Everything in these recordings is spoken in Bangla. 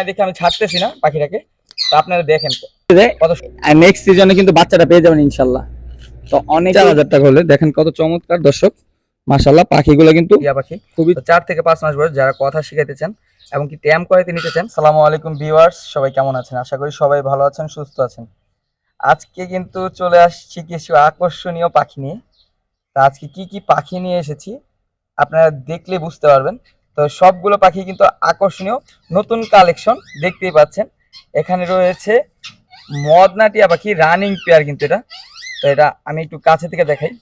নাই দেখে আমি ছাড়তেছি না পাখিটাকে। তো আপনারা দেখেন। কত নেক্সট সিজনে কিন্তু বাচ্চাটা পেয়ে যাবেন ইনশাল্লাহ। তো অনেক চার হাজার টাকা হলে দেখেন কত চমৎকার দর্শক। মাশাল্লাহ পাখিগুলো কিন্তু টিয়া পাখি। খুবই চার থেকে পাঁচ মাস বয়স যারা কথা শিখাইতে চান এবং কি ট্যাম করাইতে নিতে চান সালামু আলাইকুম ভিউয়ার্স সবাই কেমন আছেন? আশা করি সবাই ভালো আছেন সুস্থ আছেন। আজকে কিন্তু চলে আসছি কিছু আকর্ষণীয় পাখি নিয়ে। তা আজকে কি কি পাখি নিয়ে এসেছি আপনারা দেখলে বুঝতে পারবেন। তো সবগুলো পাখি কিন্তু আকর্ষণীয়। নতুন কালেকশন দেখতেই পাচ্ছেন। এখানে রয়েছে মদনা টিয়া পাখি, রানিং পেয়ার কিন্তু এটা। তো এটা আমি একটু কাছে থেকে দেখাই।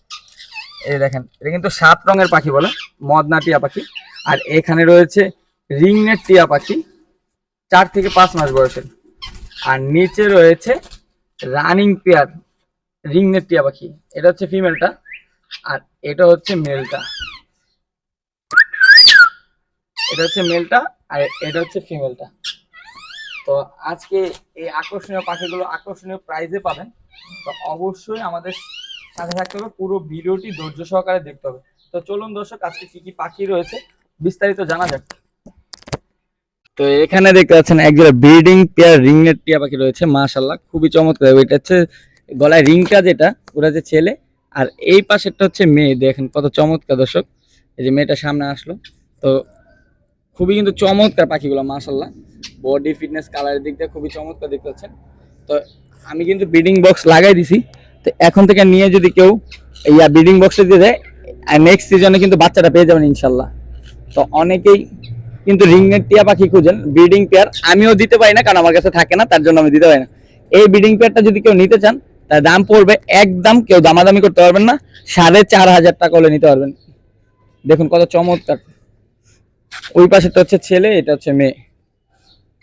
এই দেখেন, এটা কিন্তু সাত রঙের পাখি বলে, মদনা টিয়া পাখি। আর এখানে রয়েছে রিংনেট টিয়া পাখি, চার থেকে পাঁচ মাস বয়সের। আর নিচে রয়েছে রানিং পেয়ার, রিংনেট টিয়া পাখি। এটা হচ্ছে ফিমেলটা, আর এটা হচ্ছে মেলটা। এটা হচ্ছে মেলটা আর এটা হচ্ছে ফিমেলটা তো আজকে এই আকর্ষণীয় পাখিগুলো আকর্ষণীয় প্রাইজে পাবেন। তো অবশ্যই আমাদের সাথে থাকতে হবে, পুরো ভিডিওটি ধৈর্য সহকারে দেখতে হবে। তো চলুন দর্শক, আজকে কি কি পাখি রয়েছে বিস্তারিত জানা যাক। তো এখানে দেখতে পাচ্ছেন একজোড়া ব্রিডিং পেয়ার রিংনেট টিয়া পাখি রয়েছে মাশাল্লাহ খুবই চমৎকার। ওইটা হচ্ছে গলায় রিংটা যেটা ওটা যে ছেলে, আর এই পাশেরটা হচ্ছে মেয়ে। দেখেন কত চমৎকার দর্শক, এই যে মেয়েটা সামনে আসলো। তো খুবই কিন্তু চমৎকার পাখিগুলো মাশাল্লাহ বডি ফিটনেস কালারের দিক দিয়ে খুবই চমৎকার দেখতে পাচ্ছেন। তো আমি কিন্তু ব্রিডিং বক্স লাগাই দিছি। তো এখন থেকে নিয়ে যদি কেউ, ইয়া ব্রিডিং বক্সে দিয়ে দেয় নেক্সট সিজনে কিন্তু বাচ্চাটা পেয়ে যাবেন ইনশাল্লাহ তো অনেকেই কিন্তু রিংনেট টিয়া পাখি খুঁজেন ব্রিডিং পেয়ার আমিও দিতে পারি না, কারণ আমার কাছে থাকে না, তার জন্য আমি দিতে পারি না। এই ব্রিডিং পেয়ারটা যদি কেউ নিতে চান, তার দাম পড়বে একদম, কেউ দামাদামি করতে পারবেন না, সাড়ে চার হাজার টাকা হলে নিতে পারবেন। দেখুন কত চমৎকার। ওই পাশেটা হচ্ছে ছেলে, এটা হচ্ছে মেয়ে।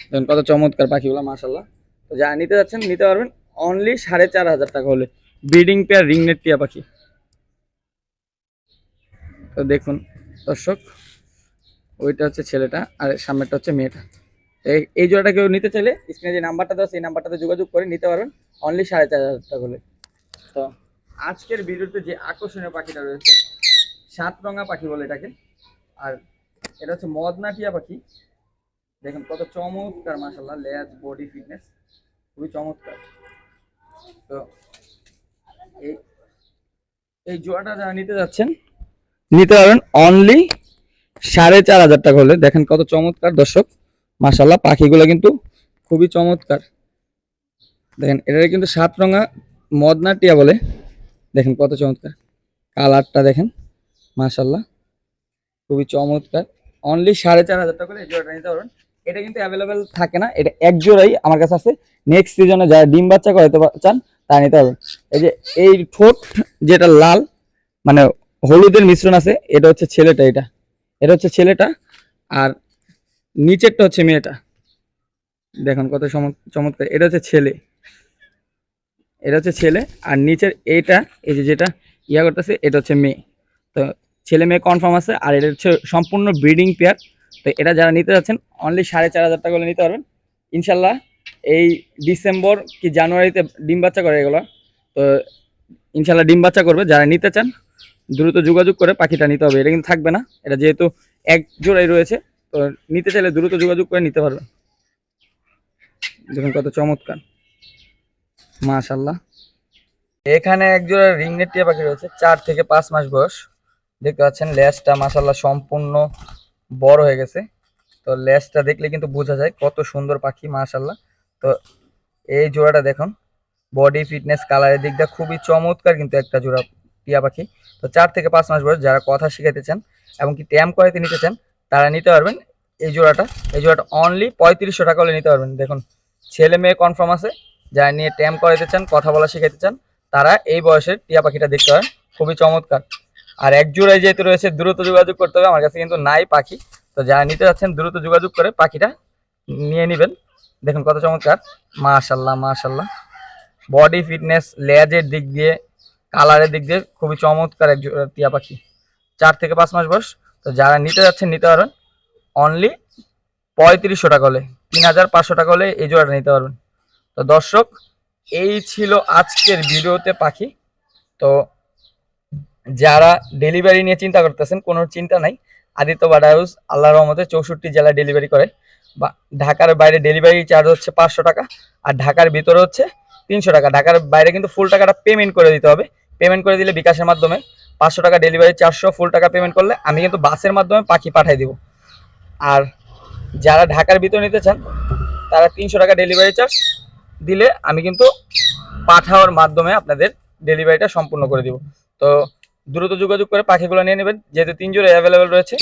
দেখুন কত চমৎকার পাখিগুলো মাসাল্লাহ তো যা নিতে যাচ্ছেন, নিতে পারবেন অনলি সাড়ে চার হাজার টাকা হলে। ব্রিডিং পেয়ার রিংনেট টিয়া পাখি। তো দেখুন দর্শক, ওইটা হচ্ছে ছেলেটা আর সামনেরটা হচ্ছে মেয়েটা। এই জোড়াটা কেউ নিতে চাইলে স্ক্রিনে যে নাম্বারটা দেওয়া সেই নাম্বারটাতে যোগাযোগ করে নিতে পারবেন অনলি সাড়ে চার হাজার টাকা হলে। তো আজকের ভিডিওতে যে আকর্ষণীয় পাখিটা রয়েছে, সাত রঙা পাখি বলে এটাকে, আর এটা হচ্ছে মদনা টিয়া পাখি। দেখুন কত চমৎকার মাসাল্লাহ লেজ বডি ফিটনেস খুবই চমৎকার। তো এই এই জোড়াটা যারা নিতে যাচ্ছেন, নিতে পারেন অনলি সাড়ে চার হাজার টাকা হলে। দেখেন কত চমৎকার, দর্শক মাসাল্লাহ পাখিগুলো কিন্তু খুবই চমৎকার। দেখেন এটা কিন্তু সাত রঙা মদনা টিয়া বলে। দেখেন কত চমৎকার। কালারটা দেখেন মাসাল্লাহ খুবই চমৎকার। অনলি সাড়ে চার হাজার টাকা করে এই জোড়াটা নিতে পারবেন। এটা কিন্তু অ্যাভেলেবেল থাকে না, এটা এক জোড়াই আমার কাছে আছে। নেক্সট সিজনে যারা ডিম বাচ্চা করাতে চান তা নিতে পারবেন। এই যে, এই ঠোঁট যেটা লাল মানে হলুদের মিশ্রণ আছে, এটা হচ্ছে ছেলেটা এটা। এটা হচ্ছে ছেলেটা, আর নিচেরটা হচ্ছে মেয়েটা। দেখুন কত চমৎ- চমৎকার। এটা হচ্ছে ছেলে। এটা হচ্ছে ছেলে, আর নিচের এইটা, এই যে যেটা ইয়া করতেছে, এটা হচ্ছে মেয়ে। তো ছেলে মেয়ে কনফার্ম আছে, আর এটা হচ্ছে সম্পূর্ণ ব্রিডিং পেয়ার তো এটা যারা নিতে যাচ্ছেন অনলি সাড়ে চার হাজার টাকা করে নিতে পারবেন। ইনশাল্লাহ এই ডিসেম্বর কি জানুয়ারিতে ডিম বাচ্চা করে এগুলো। তো ইনশাল্লাহ ডিম বাচ্চা করবে, যারা নিতে চান, দ্রুত যোগাযোগ করে পাখিটা নিতে হবে। এটা কিন্তু থাকবে না, এটা যেহেতু এক জোড়াই রয়েছে, তো নিতে চাইলে দ্রুত যোগাযোগ করে নিতে পারবে দেখুন কত চমৎকার। মাশাল্লাহ। এখানে একজোড়া রিংনেট টিয়া পাখি রয়েছে, চার থেকে পাঁচ মাস বয়স। দেখতে পাচ্ছেন লেজটা মাসাল্লাহ সম্পূর্ণ বড় হয়ে গেছে। তো লেজটা দেখলে কিন্তু বোঝা যায় কত সুন্দর পাখি মাশাল্লাহ তো এই জোড়াটা দেখুন, বডি ফিটনেস, কালারের দিক দিয়ে খুবই চমৎকার কিন্তু একটা জোড়া টিয়া পাখি। তো চার থেকে পাঁচ মাস বয়স, যারা কথা শিখাইতে চান এবং কি ট্যাম করাইতে নিতে চান, তারা নিতে পারবেন এই জোড়াটা। এই জোড়াটা অনলি পঁয়ত্রিশশো টাকা হলে নিতে পারবেন। দেখুন, ছেলে মেয়ে কনফার্ম আছে, যারা নিয়ে ট্যাম করাইতে চান, কথা বলা শিখাইতে চান, তারা এই বয়সের টিয়া পাখিটা দেখতে পারেন। খুবই চমৎকার। আর এক জোড়ায় যেহেতু রয়েছে, দ্রুত যোগাযোগ করতে হবে। আমার কাছে কিন্তু নাই পাখি। তো যারা নিতে যাচ্ছেন, দ্রুত যোগাযোগ করে পাখিটা নিয়ে নেবেন। দেখুন কত চমৎকার। মাশাল্লাহ মাশাল্লাহ। বডি ফিটনেস লেজের দিক দিয়ে কালারের দিক দিয়ে খুবই চমৎকার এক জোড়া টিয়া পাখি। চার থেকে পাঁচ মাস বয়স। তো যারা নিতে যাচ্ছেন, নিতে পারবেন। অনলি পঁয়ত্রিশশো টাকা হলে, তিন হাজার পাঁচশো টাকা হলে এই জোড়াটা নিতে পারবেন। তো দর্শক, এই ছিল আজকের ভিডিওতে পাখি। তো যারা ডেলিভারি নিয়ে চিন্তা করতেছেন, কোনো চিন্তা নাই। আদিত্য বাডা হাউস আল্লাহ রহমতে চৌষট্টি জেলায় ডেলিভারি করে। বা ঢাকার বাইরে ডেলিভারি চার্জ হচ্ছে পাঁচশো টাকা, আর ঢাকার ভিতরে হচ্ছে তিনশো টাকা। ঢাকার বাইরে কিন্তু ফুল টাকাটা পেমেন্ট করে দিতে হবে। পেমেন্ট করে দিলে বিকাশের মাধ্যমে পাঁচশো টাকা ডেলিভারি চারশো ফুল টাকা পেমেন্ট করলে আমি কিন্তু বাসের মাধ্যমে পাখি পাঠিয়ে দিব। আর যারা ঢাকার ভিতরে নিতে চান, তারা তিনশো টাকা ডেলিভারি চার্জ দিলে আমি কিন্তু পাঠাওয়ার মাধ্যমে আপনাদের ডেলিভারিটা সম্পূর্ণ করে দিব। তো দ্রুত যোগাযোগ করে পাখিগুলো নিয়ে নেবেন। যেহেতু তিন জোড়া অ্যাভেলেবেল রয়েছে।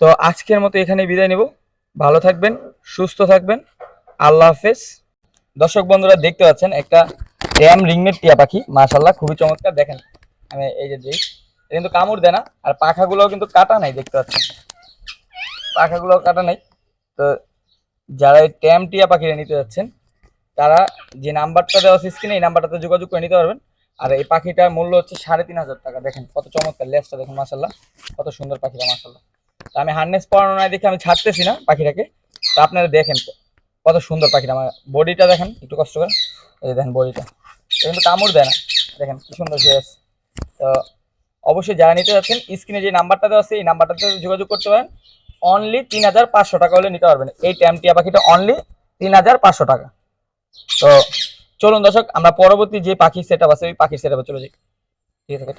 তো আজকের মতো এখানে বিদায় নেব। ভালো থাকবেন, সুস্থ থাকবেন। আল্লাহ হাফেজ। দর্শক বন্ধুরা, দেখতে পাচ্ছেন একটা ট্যাম রিংনেট টিয়া পাখি। মাশাল্লাহ খুবই চমৎকার। দেখেন, আমি এই যে দিই। কিন্তু কামড় দেয় না, আর পাখাগুলোও কিন্তু কাটা নাই, দেখতে পাচ্ছেন। পাখাগুলো কাটা নাই। তো যারা এই ট্যাম টিয়া পাখিটা নিতে যাচ্ছেন, তারা যে নাম্বারটা দেওয়া স্ক্রিনে এই নাম্বারটাতে যোগাযোগ করে নিতে পারবেন। আর এই পাখিটার মূল্য হচ্ছে সাড়ে তিন হাজার টাকা। দেখেন কত চমৎকার লেজটা, দেখুন মাসাল্লাহ কত সুন্দর পাখিটা মাসাল্লাহ তো আমি হার্নেস পরানো নাই দেখে আমি ছাড়তেছি না পাখিটাকে। তো আপনারা দেখেন কত সুন্দর পাখিটা, আমার বডিটা দেখেন, একটু কষ্ট করে। এই দেখেন বডিটা। কিন্তু কামড় দেয় না। দেখেন কি সুন্দর ড্রেস তো অবশ্যই যারা নিতে যাচ্ছেন, স্ক্রিনে যে নাম্বারটা দেওয়া আছে, এই নাম্বারটাতে যোগাযোগ করতে পারেন। অনলি তিন হাজার পাঁচশো টাকা হলে নিতে পারবেন। এই ট্যামটিয়া পাখিটা অনলি তিন হাজার পাঁচশো টাকা। তো চলুন দর্শক, আমরা পরবর্তী যে পাখির সেট আছে, ওই পাখির সেট চলে যাই ঠিক আছে।